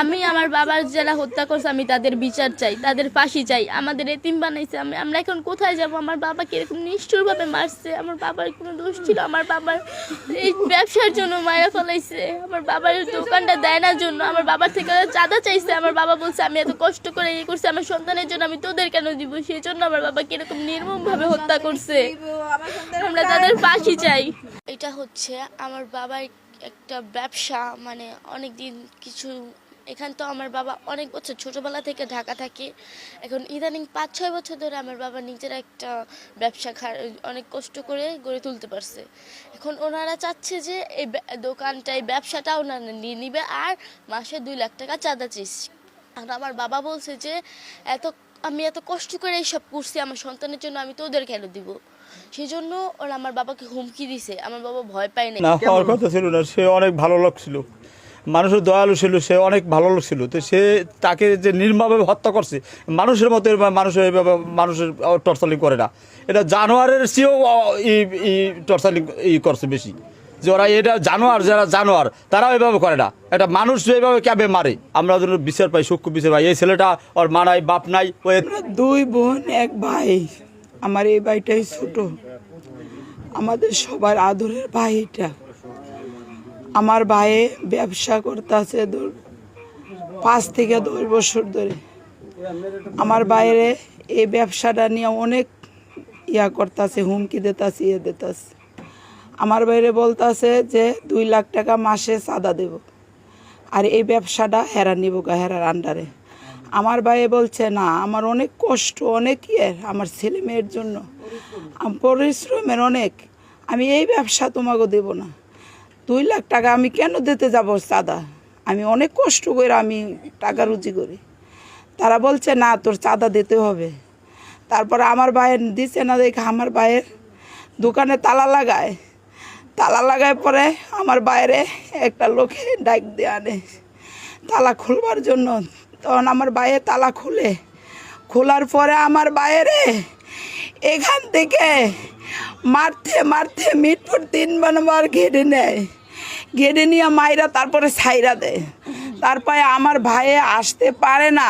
আমি আমার বাবার যারা হত্যা করছে, আমি তাদের বিচার চাই, তাদের ফাঁসি চাই। আমাদের এতিম বানাইছে, আমি আমরা এখন কোথায় যাব? আমার বাবাকে এরকম নিষ্ঠুরভাবে মারছে? আমার বাবার কোনো দোষ ছিল? আমার বাবার এই ব্যবসার জন্য মায়েরা ফলাইছে। আমার বাবার দোকানটা দেয় না জন্য। আমার বাবার থেকে চাঁদা চাইছে। আমার বাবা বলছে, আমি এত কষ্ট করে ইয়ে করছি, আমার সন্তানের জন্য আমি তোদের কেন দিব? সেই জন্য আমার বাবাকে এরকম নির্মমভাবে হত্যা করছে? আমরা তাদের ফাঁসি চাই। এটা হচ্ছে আমার বাবার একটা ব্যবসা মানে অনেক দিন কিছু এখান তো আমার বাবা অনেক বছর ছোটবেলা থেকে ঢাকা থাকে। এখন ইদানিং পাঁচ ছয় বছর ধরে আমার বাবা নিজের একটা ব্যবসা অনেক কষ্ট করে গড়ে তুলতে পারছে। এখন ওনারা চাচ্ছে যে এই দোকানটা এই ব্যবসাটা ওনারা নিয়ে নিবে আর মাসে দুই লাখ টাকা চাঁদা চেয়েছি আর আমার বাবা বলছে যে এত আমি এত কষ্ট করে এইসব করছি আমার সন্তানের জন্য আমি তো ওদের কেন দিব। সেই জন্য ওরা আমার বাবাকে হুমকি দিছে। আমার বাবা ভয় পায় না না হওয়ার কথা ছিল না সে অনেক ভালো লোক ছিল। মানুষের দয়ালু ছিল, সে অনেক ভালো লোক ছিল, তো সে তাকে যে নির্মমভাবে হত্যা করছে, মানুষের মতো এভাবে মানুষের এভাবে মানুষের টর্চারিং করে না। এটা জানোয়ারের চেয়েও টর্চারিং ই করছে বেশি। যে ওরা এটা জানোয়ার, যারা জানোয়ার, তারাও এভাবে করে না। একটা মানুষ যেভাবে ক্যাবে মারে, আমরা যেন বিচার পাই, সূক্ষ্ম বিচার পাই, এই ছেলেটা ওর মা নাই, বাপ নাই, ও আমরা দুই বোন, এক ভাই। আমার এই ভাইটাই ছোট। আমাদের সবার আদরের ভাই এটা। আমার ভাই ব্যবসা করতেছে পাঁচ থেকে দশ বছর ধরে। আমার বাইরে এই ব্যবসাটা নিয়ে অনেক ইয়া করতেছে, হুমকি দিতেছে ইয়ে দিতেছে। আমার বাইরে বলতাছে যে, দুই লাখ টাকা মাসে চাঁদা দেব। আর এই ব্যবসাটা হেরা নিব গা, হেরার আন্ডারে। আমার ভাই বলছে, না, আমার অনেক কষ্ট, অনেক ইয়ে আমার ছেলে মেয়ের জন্য। পরিশ্রমের অনেক। আমি এই ব্যবসা তোমাকে দেব না। দুই লাখ টাকা আমি কেন দিতে যাব চাঁদা আমি অনেক কষ্ট করে আমি টাকা রুজি করি। তারা বলছে, না, তোর চাঁদা দিতে হবে। তারপরে আমার ভাইয়ের দিছে না, দেখে আমার ভাইয়ের দোকানে তালা লাগায়। তালা লাগায় পরে আমার বাইরে একটা লোকে ডাক দিয়ে আনে তালা খুলবার জন্য। তখন আমার বাইরে তালা খুলে। খোলার পরে আমার বাইরে এখান থেকে মারতে মারতে মিটপুর তিন বানবার ঘেটে নেয়। ঘেটে নিয়ে মাইরা তারপরে সাইরা দেয়। তারপরে আমার ভাইয়ে আসতে পারে না।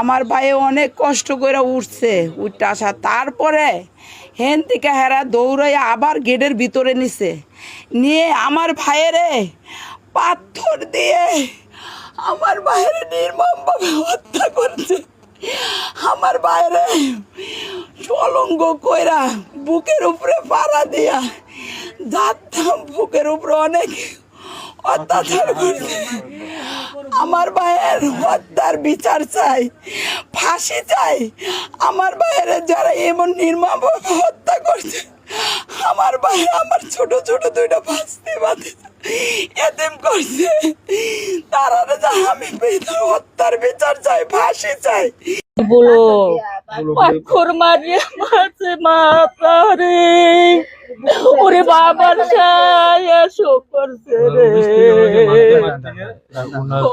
আমার ভাইয়ে অনেক কষ্ট করে উঠছে। উঠতে আসা তারপরে হেন থেকে হেরা দৌড়াই আবার গেটের ভিতরে নিছে। নিয়ে আমার ভাইয়েরে পাথর দিয়ে আমার ভাইয়েরে নির্মমভাবে হত্যা করছে। আমার বাইরে চলঙ্গ কইরা বুকের উপরে পাড়া দিয়া যাতাম বুকের উপরে অনেক অত্যাচার করছে। আমার ভাইয়ের হত্যার বিচার চাই, ফাঁসি চাই। আমার ভাইয়ের যারা এমন নির্মমভাবে হত্যা করছে, আমার ভাই আমার ছোট ছোট দুইটা ভাসতে বাঁধে, এতেম করছে। হত্যার বিচার চাই ফাঁসি চাই। বলো। পাথর মারিয়ে মারছে মাতারে ওরে বাবার করছে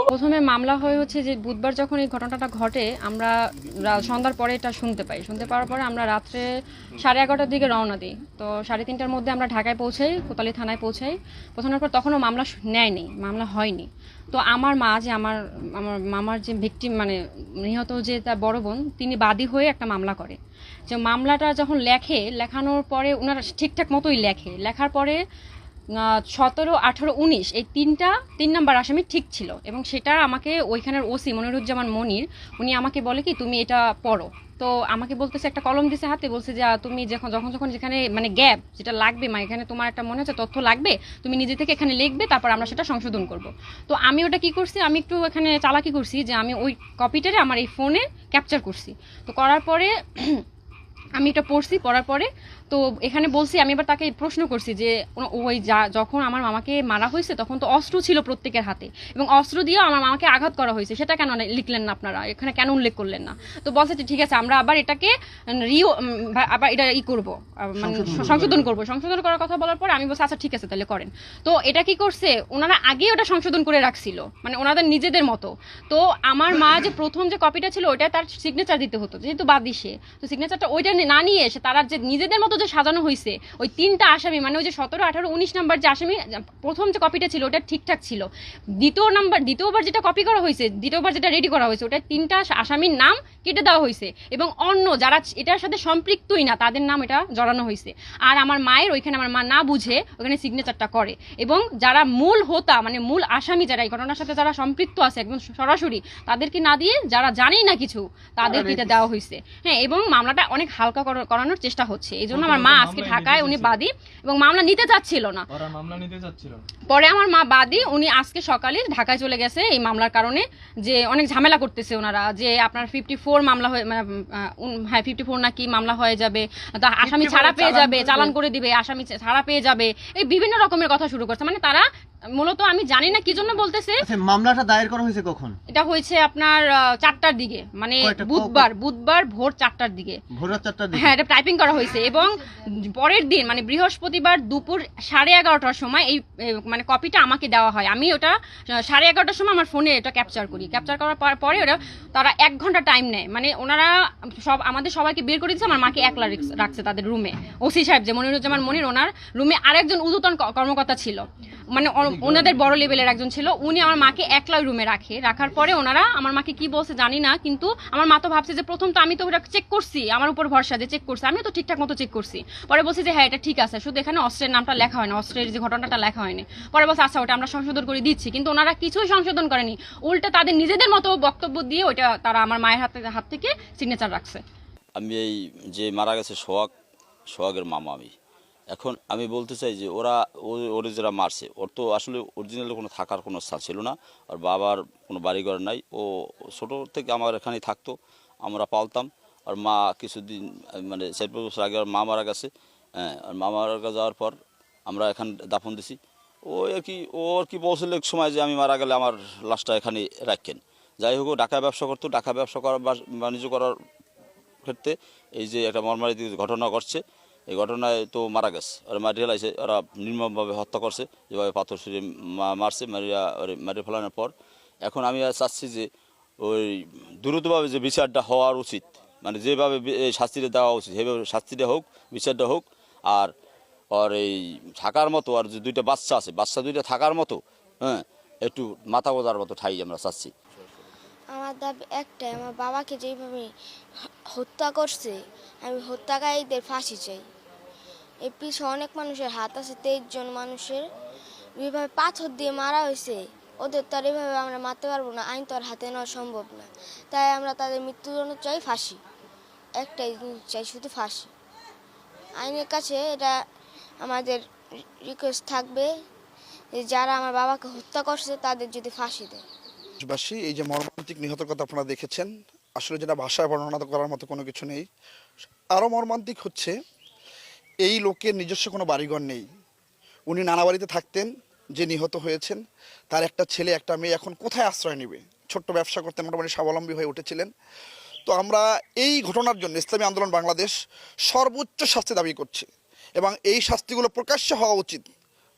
প্রথমে মামলা হয়ে হচ্ছে যে বুধবার যখন এই ঘটনাটা ঘটে আমরা সন্ধ্যার পরে এটা শুনতে পাই। শুনতে পাওয়ার পরে আমরা রাত্রে সাড়ে এগারোটার দিকে রওনা দিই। তো সাড়ে তিনটার মধ্যে আমরা ঢাকায় পৌঁছাই কোতালি থানায় পৌঁছাই। পৌঁছানোর পর তখনও মামলা নেয়নি মামলা হয়নি। তো আমার মা যে আমার আমার মামার যে ভিকটিম মানে নিহত যে তার বড় বোন, তিনি বাদী হয়ে একটা মামলা করে। যে মামলাটা যখন লেখে, লেখানোর পরে ওনারা ঠিকঠাক মতোই লেখে। লেখার পরে সতেরো, আঠারো, উনিশ, এই তিনটা, তিন নাম্বার আসামি ঠিক ছিল। এবং সেটা আমাকে ওইখানের ওসি মনিরুজ্জামান মনির, উনি আমাকে বলে কি, তুমি এটা পড়ো। তো আমাকে বলতেছে, একটা কলম দিছে হাতে, বলছে যে তুমি যখন যখন যখন যেখানে মানে গ্যাপ যেটা লাগবে, মা, এখানে তোমার একটা মনে হচ্ছে তথ্য লাগবে, তুমি নিজে থেকে এখানে লিখবে, তারপর আমরা সেটা সংশোধন করব। তো আমি ওটা কি করছি, আমি একটু এখানে চালাকি করছি যে, আমি ওই কপিটারে আমার এই ফোনে ক্যাপচার করছি। তো করার পরে, আমি এটা পড়ছি, পড়ার পরে তো এখানে বলছি আমি এবার তাকে প্রশ্ন করছি যে ওই যা যখন আমার মামাকে মারা হয়েছে তখন তো অস্ত্র ছিল প্রত্যেকের হাতে এবং অস্ত্র দিয়েও আমার মামাকে আঘাত করা হয়েছে। সেটা কেন না- লিখলেন না আপনারা? এখানে কেন উল্লেখ করলেন না? তো বলছে যে ঠিক আছে আমরা আবার এটাকে রিও আবার এটা ই করব মানে সংশোধন করব সংশোধন করার কথা বলার পর আমি বলছি আচ্ছা ঠিক আছে তাহলে করেন। তো এটা কি করছে ওনারা আগেই ওটা সংশোধন করে রাখছিল মানে ওনাদের নিজেদের মতো। তো আমার মা যে প্রথম যে কপিটা ছিল ওইটা তার সিগনেচার দিতে হতো যেহেতু বাদ সে। তো সিগনেচারটা ওইটা না নিয়ে এসে তারা যে নিজেদের মতো যে সাজানো হয়েছে ওই তিনটা আসামি মানে ওই যে সতেরো আঠারো উনিশ নাম্বার যে আসামি প্রথম যে কপিটা ছিল ওটা ঠিকঠাক ছিল। দ্বিতীয় নাম্বার দ্বিতীয়বার যেটা কপি করা হয়েছে দ্বিতীয়বার যেটা রেডি করা হয়েছে ওটা তিনটা আসামির নাম কেটে দেওয়া হয়েছে এবং অন্য যারা এটার সাথে সম্পৃক্তই না তাদের নাম এটা জড়ানো হয়েছে আর আমার মায়ের ওইখানে আমার মা না বুঝে ওখানে সিগনেচারটা করে। এবং যারা মূল হোতা মানে মূল আসামি যারা এই ঘটনার সাথে যারা সম্পৃক্ত আছে একদম সরাসরি তাদেরকে না দিয়ে যারা জানেই না কিছু তাদেরকে এটা দেওয়া হয়েছে হ্যাঁ এবং মামলাটা অনেক হালকা করানোর চেষ্টা হচ্ছে। এই জন্য আমার মা আজকে ঢাকায় উনি বাদী এবং মামলা নিতে চাচ্ছিল না। পরে আমার মা বাদী উনি আজকে সকালে ঢাকায় চলে গেছে এই মামলার কারণে যে অনেক ঝামেলা করতেছে ওনারা যে আপনার ফিফটি ফোর মামলা হয়ে মানে, হ্যাঁ ফিফটি ফোর নাকি মামলা হয়ে যাবে তা আসামি ছাড়া পেয়ে যাবে চালান করে দিবে আসামি ছাড়া পেয়ে যাবে এই বিভিন্ন রকমের কথা শুরু করছে। মানে তারা মূলত আমি জানি না কি জন্য বলতেছে। আচ্ছা মামলাটা দায়ের করা হয়েছে কখন? এটা হয়েছে আপনার চারটার দিকে মানে বুধবার বুধবার ভোর চারটার দিকে। ভোর চারটার দিকে? হ্যাঁ এটা টাইপিং করা হয়েছে এবং পরের দিন মানে বৃহস্পতিবার দুপুর সাড়ে এগারোটার সময় এই মানে কপিটা আমাকে দেওয়া হয়। আমি ওটা সাড়ে এগারোটার সময় আমার ফোনে এটা ক্যাপচার করি। ক্যাপচার করার পরে ওটা তারা এক ঘণ্টা টাইম নেয়। মানে ওনারা সব আমাদের সবাইকে বের করে দিচ্ছে আমার মাকে একলা রেখ- রাখছে তাদের রুমে ওসি সাহেব যে মনির মনিরুজ্জামান মনির ওনার রুমে আরেকজন উদুতন কর্মকর্তা ছিল। মানে ওনাদের বড় লেভেলের একজন ছিল। উনি আমার মাকে একলাই রুমে রাখে। রাখার পরে ওনারা আমার মাকে কি বলছে জানি না কিন্তু আমার মা তো ভাবছে যে প্রথম তো আমি তো ওটা চেক করছি। আমার উপর ভরসা যে চেক করছি। আমি তো ঠিকঠাক মতো চেক করছি। পরে বলছি যে হ্যাঁ এটা ঠিক আছে। শুধু এখানে অস্ত্রের নামটা লেখা হয় না অস্ত্রের যে ঘটনাটা লেখা হয়নি। পরে বলছে আচ্ছা ওটা আমরা সংশোধন করে দিচ্ছি। কিন্তু ওনারা কিছুই সংশোধন করেনি। উল্টে তাদের নিজেদের মতো বক্তব্য দিয়ে ওইটা তারা আমার মায়ের হাতে হাত থেকে সিগনেচার রাখছে। আমি এই যে মারা গেছে সোহাগ সোহাগের মামা আমি। এখন আমি বলতে চাই যে ওরা ওরে যারা মারছে, ওর তো আসলে অরিজিনালি কোনো থাকার কোনো স্থান ছিল না, আর বাবার কোনো বাড়িঘর নাই। ও ছোটো থেকে আমার এখানেই থাকতো, আমরা পালতাম। আর মা কিছুদিন মানে চার পাঁচ বছর আগে ওর মা মারা গেছে হ্যাঁ আর মা মারা যাওয়ার পর আমরা এখান দাফন দিছি। ও আর কি, ও আর কি বলছিল এক সময় যে আমি মারা গেলে আমার লাশটা এখানে রাখেন। যাই হোক ঢাকা ব্যবসা করতো ঢাকা ব্যবসা করার বাণিজ্য করার ক্ষেত্রে এই যে একটা মর্মারিত ঘটনা ঘটছে এই ঘটনায় তো মারা গেছে। ওরা মারি ফেলাইছে, ওরা নির্মমভাবে হত্যা করছে, যেভাবে পাথর ছুঁড়ে মারছে, মারিয়া মারি ফেলানোর পর। এখন আমি চাচ্ছি যে ওই দ্রুতভাবে যে বিচারটা হওয়ার উচিত মানে যেভাবে শাস্তিটা দেওয়া উচিত, সেভাবে শাস্তিটা হোক, বিচারটা হোক, আর আর এই থাকার মতো, আর যে দুইটা বাচ্চা আছে, বাচ্চা দুইটা থাকার মতো হ্যাঁ একটু মাথা গোজার মতো ঠাই আমরা চাচ্ছি। আমার দাবি একটাই, আমার বাবাকে যেভাবে হত্যা করছে, আমি হত্যাকারীদের ফাঁসি চাই। এর পিছনে অনেক মানুষের হাত আছে, তেইশ জন মানুষের। যেভাবে পাথর দিয়ে মারা হয়েছে, ওদের তো আর এভাবে আমরা মারতে পারব না, আইন তো আর হাতে নেওয়া সম্ভব না। তাই আমরা তাদের মৃত্যুদণ্ড চাই ফাঁসি, একটাই জিনিস চাই, শুধু ফাঁসি। আইনের কাছে এটা আমাদের রিকোয়েস্ট থাকবে যারা আমার বাবাকে হত্যা করছে, তাদের যদি ফাঁসি দেয়। এই যে মর্মান্তিক নিহতের কথা আপনারা দেখেছেন, আসলে যেটা ভাষায় বর্ণনা করার মতো কোনো কিছু নেই। আরও মর্মান্তিক হচ্ছে এই লোকের নিজস্ব কোনো বাড়িঘর নেই। উনি নানা বাড়িতে থাকতেন, যে নিহত হয়েছেন। তার একটা ছেলে, একটা মেয়ে এখন কোথায় আশ্রয় নেবে? ছোট্ট ব্যবসা করতেন মোটামুটি স্বাবলম্বী হয়ে উঠেছিলেন। তো আমরা এই ঘটনার জন্য ইসলামী আন্দোলন বাংলাদেশ সর্বোচ্চ শাস্তি দাবি করছে এবং এই শাস্তিগুলো প্রকাশ্য হওয়া উচিত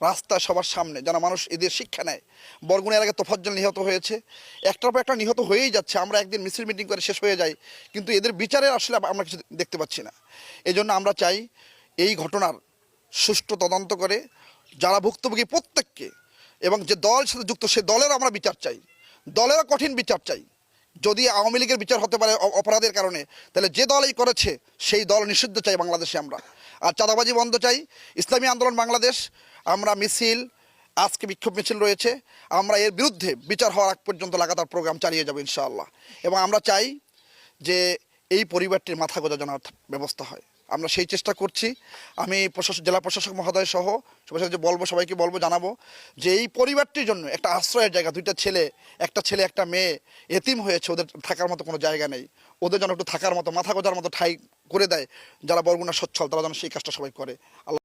রাস্তা সবার সামনে, যেন মানুষ এদের শিক্ষা নেয়। বরগুনের আগে তোফাজ্জল নিহত হয়েছে। একটার পর একটা নিহত হয়েই যাচ্ছে। আমরা একদিন মিছিল মিটিং করে শেষ হয়ে যাই, কিন্তু এদের বিচারের আসলে আমরা কিছু দেখতে পাচ্ছি না। এই জন্য আমরা চাই এই ঘটনার সুষ্ঠু তদন্ত করে যারা ভুক্তভোগী প্রত্যেককে এবং যে দল সাথে যুক্ত, সে দলের আমরা বিচার চাই। দলেরও কঠিন বিচার চাই। যদি আওয়ামী লীগের বিচার হতে পারে অপরাধের কারণে, তাহলে যে দলই করেছে, সেই দল নিষিদ্ধ চাই বাংলাদেশে আমরা। আর চাঁদাবাজি বন্ধ চাই। ইসলামী আন্দোলন বাংলাদেশ, আমরা মিছিল, আজকে বিক্ষোভ মিছিল রয়েছে। আমরা এর বিরুদ্ধে বিচার হওয়ার আগ পর্যন্ত লাগাতার প্রোগ্রাম চালিয়ে যাব ইনশাআল্লাহ। এবং আমরা চাই যে এই পরিবারটির মাথা গোজা জানার ব্যবস্থা হয়। আমরা সেই চেষ্টা করছি। আমি প্রশাসক, জেলা প্রশাসক মহোদয় সহ সবার সাথে বলব, সবাইকে বলব, জানাব যে এই পরিবারটির জন্য একটা আশ্রয়ের জায়গা, দুইটা ছেলে, একটা ছেলে, একটা মেয়ে এতিম হয়েছে, ওদের থাকার মতো কোনো জায়গা নেই। ওদের যেন একটু থাকার মতো, মাথা গোজার মতো ঠাই করে দেয়, যারা বরগুনা সচ্ছল, তারা যেন সেই কাজটা সবাই করে। আল্লাহ